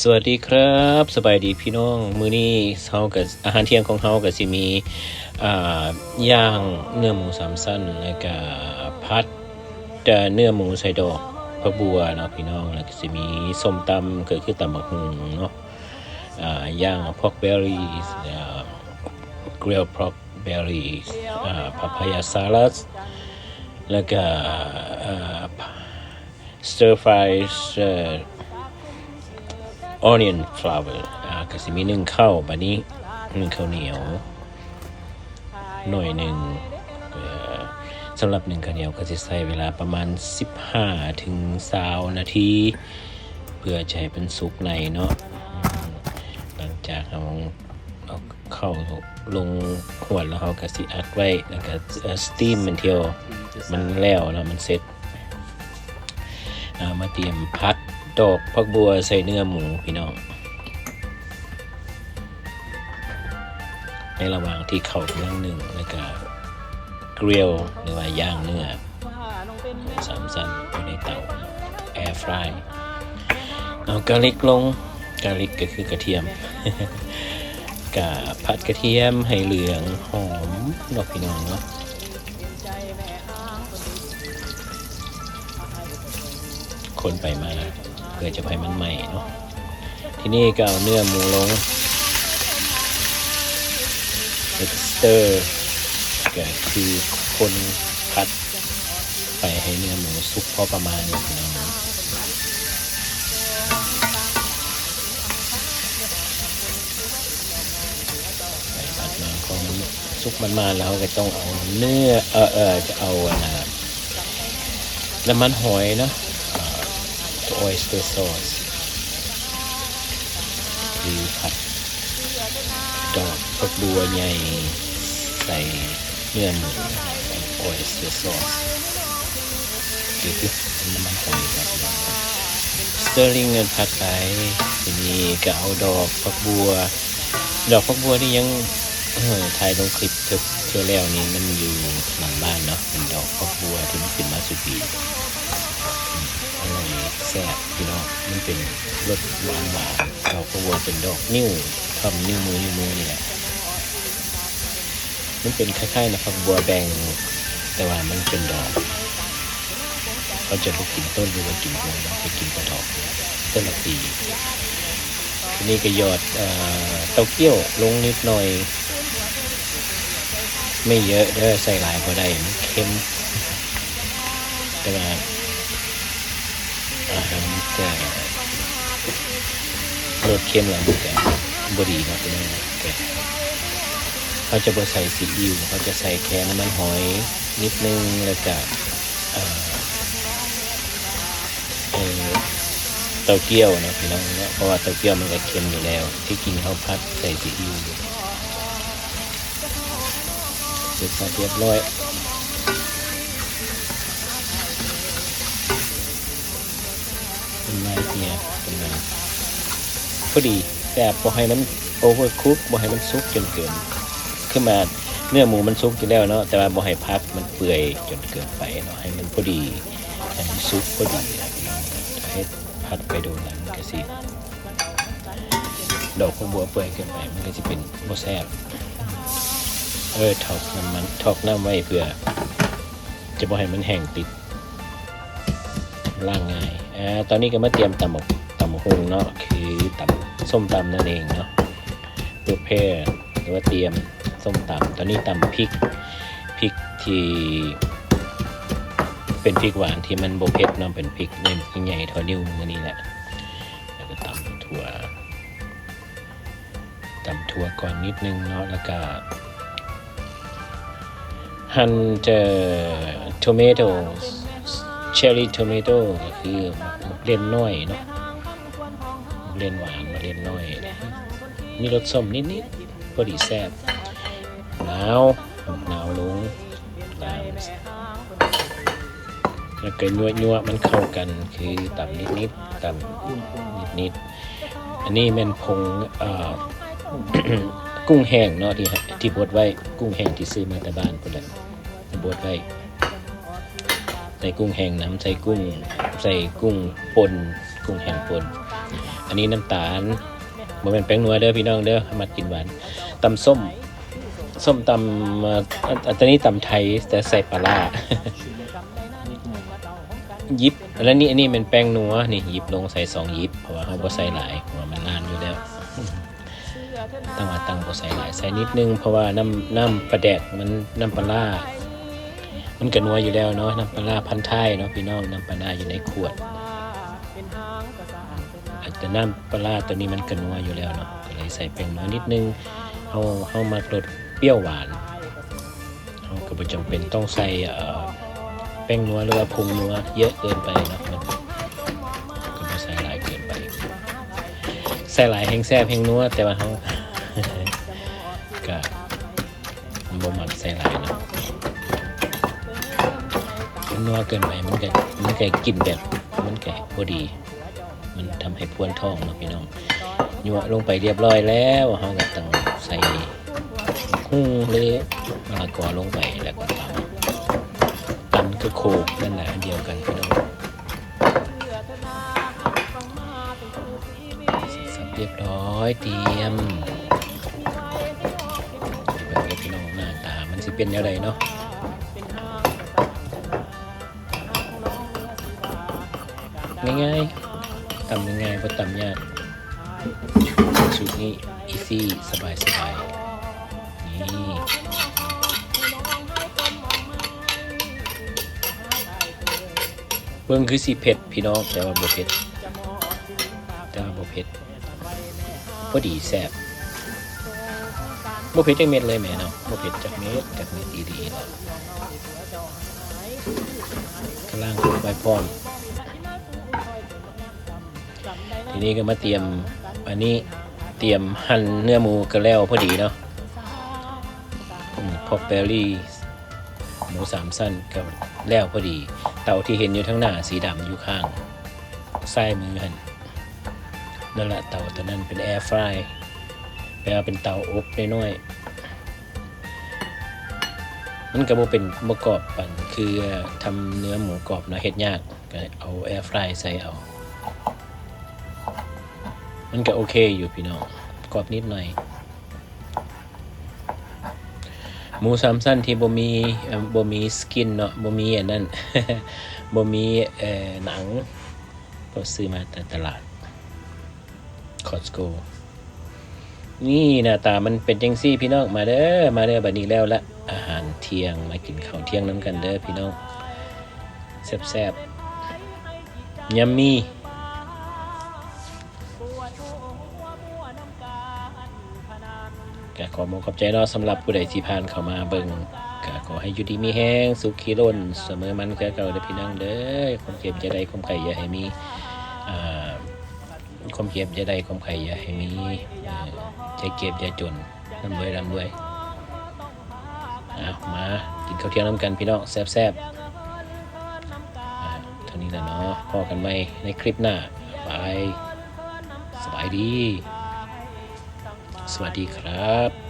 สวัสดีครับสบายดีพี่น้อง มื้อนี้เฮากับอาหารเที่ยงของเฮาก็สิมีอ่าย่างเนื้อหมูสามสั้นแล้วก็พัดเนื้อหมูใส่ดอกพะบัวเนาะพี่น้องแล้วก็สิมีส้มตำก็คือตำบักหุ่งเนาะอ่าย่างพอกเบอร์รี่อ่า grilled pork berries อ่า papaya salad แล้วก็อ่า stir fry เอ่อ onion flour อ่าก็สิมีหนึ่งข้าวบัดนี้หนึ่งข้าวเหนียว หน่อยหนึ่งสำหรับหนึ่งข้าวเหนียวก็จะใช้เวลาประมาณ 15ถึง20นาทีเพื่อให้เป็นสุกในเนาะหลังจากเราเอาเข้าลงขวดแล้วเราก็สิอัดไว้แล้วก็สตีมมันเที่ยวมันแล้วแล้วมันเสร็จมาเตรียมพัด ดอกพักบัวใส่เนื้อหมูพี่น้อง ในระหว่างที่เขากำลังหนึ่งแล้วก็เกริลหรือว่าย่างเนื้อสามสั้นอยู่ในเตาแอร์ฟรายเอากาลิกลงกาลิกก็คือกระเทียมกาผัดกระเทียมให้เหลืองหอมดอกพี่น้องเนาะคนไปมา เพื่อจะให้มันใหม่เนาะที่นี่ก็เอาเนื้อหมูลงแล้วก็สเตอร์ก็คือคนพัดไปให้เนื้อหมูสุกพอประมาณนี้พี่น้องไปพัดมาพอมันสุกมันมาแล้วก็ต้องเอาเนื้อเออเออจะเอาอันนะน้ำมันหอยเนาะ oyster sauce คือผัดดอกผักบัวใหญ่ ใส่เนื้อหมู oyster sauce คือคือน้ำมันหอยครับสเตอร์ลิงเงินผัดไปทีนี้ก็เอาดอกผักบัว ดอกผักบัวนี่ยังเออถ่ายลงคลิปเธอเธอแล้วนี่มันอยู่หลังบ้านเนาะเป็นดอกผักบัวที่มันขึ้นมาสุปีอร่อยแซ่บพี่น้องมันเป็นรสหวานหวานดอกกระวัวเป็นดอกนิ้วทำนิ้วมือนิ้วมือนี่แหละมันเป็นคล้ายๆนะครับบัวแบงแต่ว่ามันเป็นดอกเขาจะไปกินต้นหรือว่ากินหัวมันจะกินกระดอกต้นละปีทีนี้ก็หยอดเอ่อเต้าเกี้ยวลงนิดหน่อย ไม่เยอะเด้อใส่หลายพอได้มันเค็มแต่ว่า อาหารจะรสเค็มแล้วมันจะบดีนะเป็นไงนะแกเขาจะบ่ใส่ซีอิ๊วเขาจะใส่แค่น้ำมันหอยนิดนึงแล้วก็เออเอ่อเต้าเกี้ยวนะพี่น้องเนาะเพราะว่าเต้าเกี้ยวมันก็เค็มอยู่แล้ว ที่กินเขาวผัดใส่ซีอิ๊วเสร็จสับเรียบร้อย เนไงเฮียเป็นไงพอดีแต่บ่ให้มันโอเวอร์คุกบ่ให้มันซุกจนเกินขึ้นมาเนื้อหมูมันซุกอยู่แล้วเนาะแต่ว่าบ่ให้พักมันเปื่อยจนเกินไปเนาะให้มันพอดีให้มันซุกพอดีนะพี่น้องให้พัดไปโดนนั้นมันก็สิดอกของบัวเปื่อยเกินไปมันก็จะเป็นบ่แซ่บเออถอกน้ำมันถอกน้ำไว้เพื่อ จะบ่ให้มันแห้งติดล่างง่าย อ่าตอนนี้ก็มาเตรียมตำหมกตำหมกฮงเนาะคือตำส้มตำนั่นเองเนาะเพื่อเพรหรือว่าเตรียมส้มตำตอนนี้ตำพริกพริกที่เป็นพริกหวานที่มันโบเผ็ดเนาะเป็นพริกเม็ดใหญ่เท่านิ้วมือนี่แหละแล้วก็ตำถั่วตำถั่วก่อนนิดนึงเนาะแล้วก็หั่นเจอ tomatoes เชอร์รี่โทเมโต้ก็คือมะเล่นน้อยเนาะมะเล่นหวานมะเล่นน้อยมีรสส้มนิดๆพอดีแซ่บหนาวหนาวลงตามแล้วก็นัวนัวๆมันเข้ากันคือต่ำนิดๆต่ำนิดๆอันนี้แมันพงอ่อกุ้งแห้งเนาะที่ที่บดไว้กุ้งแห้งที่ซื้อมาแต่บ้านคนละบดไว้ ส่กุ้งแห้งน้ำใส่กุ้ง ใส่กุ้งป่นกุ้งแห้งป่นอันนี้น้ำตาลบ่เป็นแป้งนัวเด้อพี่น้องเด้อมากินหวานตำส้มส้มตำอันนี้ตำไทยแต่ใส่ปลาร้ายิบแล้วนี่อันนี้เป็นแป้งนัวนี่ยิบลงใส่สองยิบเพราะว่าเขาบ่ใส่หลายเพราะว่ามันนานอยู่แล้วตั้งว่าตั้งบ่ใส่หลายใส่นิดนึงเพราะว่าน้ำน้ำปลาแดกมันน้ำปลาร้า มันกระนัวอยู่แล้วเนาะน้ำปลาพันท้ายเนาะพี่น้องน้ำปลาอยู่ในขวดแต่น้ำปลาตัวนี้มันกระนัวอยู่แล้วเนาะก็เลยใส่แป้งนัวนิดนึงเขาเขามารสเปรี้ยวหวานเขาก็บ่จำเป็นต้องใส่เอ่อแป้งนัวหรือว่าผงนัวเยอะเกินไปเนาะมันก็บ่ใส่หลายเกินไปใส่หลายแห้งแซ่บแห้งนัวแต่ว่าเขาก็บ่มักใส่หลายน มันนัวเกินไปมันก็มันก็กินแบบมันก็พอดี มันทำให้พวนท้องเนาะพี่น้องยัวลงไปเรียบร้อยแล้วเขาก็ต้องใส่หุ้งหรือมะละกอลงไปแล้วก็ตำตำก็โคกนั่นแหละเดียวกันพี่น้องสับเรียบร้อยเตรียมแบบนี้พี่น้องหน้าตามันสิเป็นยังไงเนาะ ง่ายๆ ต่ำง่ายๆเพราะตำยากสูตรนี้อีซี่สบายสบายนี่เบิ่งคือสีเผ็ดพี่น้องแต่ว่าบ่เผ็ดแต่ว่าบ่เผ็ดพอดีแซ่บบ่เผ็ดจักเม็ดเลยแม่เนาะบ่เผ็ดจักเม็ดจักเม็ดดีๆนะกำลังลุกไปพร้อม ทีนี้ก็มาเตรียมอันนี้เตรียมหั่นเนื้อหมูกันแล้วพอดีเนาะพอกเบอรี่หมูสามสั้นก็แล้วพอดี เตาที่เห็นอยู่ทั้งหน้าสีดำอยู่ข้างซ้ายมือหันนั่นแหละเตาตัวนั้นเป็นแอร์ฟรายแปลว่าเป็นเตาอบน้อยๆมันก็บ่เป็นบ่กรอบปันคือทำเนื้อหมูกรอบนะเฮ็ดยากก็เอาแอร์ฟรายใส่เอา มันก็โอเคอยู่พี่น้องกรอบนิดหน่อย หมูสามสั้นที่บ่มีบ่มีสกินเนาะบ่มีอันนั้นบ่มีเอ่อหนังก็ซื้อมาแต่ตลาดคอสโกนี่หน้าตามันเป็นจังซี่พี่น้องมาเด้อมาเด้อบัดนี้แล้วละอาหารเที่ยงมากินข้าวเที่ยงน้ำกันเด้อพี่น้องแซ่บๆยัมมี่ ขอมขอบใจเนาะสำหรับผู้ใดที่ผ่านเข้ามาเบิ่งก็ขอให้อยู่ดีมีแห้งสุขีล้นเสมอมันคือเก่าเด้อพี่น้องเด้อความเจ็บจะได้ความไข่อย่าให้มีความเก็บจะได้ความไข่อย่าให้มีเอ่อใจเก็บอย่าจนร่ำรวยร่ำรวยเอามากินข้าวเที่ยงน้ำกันพี่น้องแซ่บๆอ่าเท่านี้แหละเนาะพอกันไหมในคลิปหน้าบายสบายดี สวัสดีครับ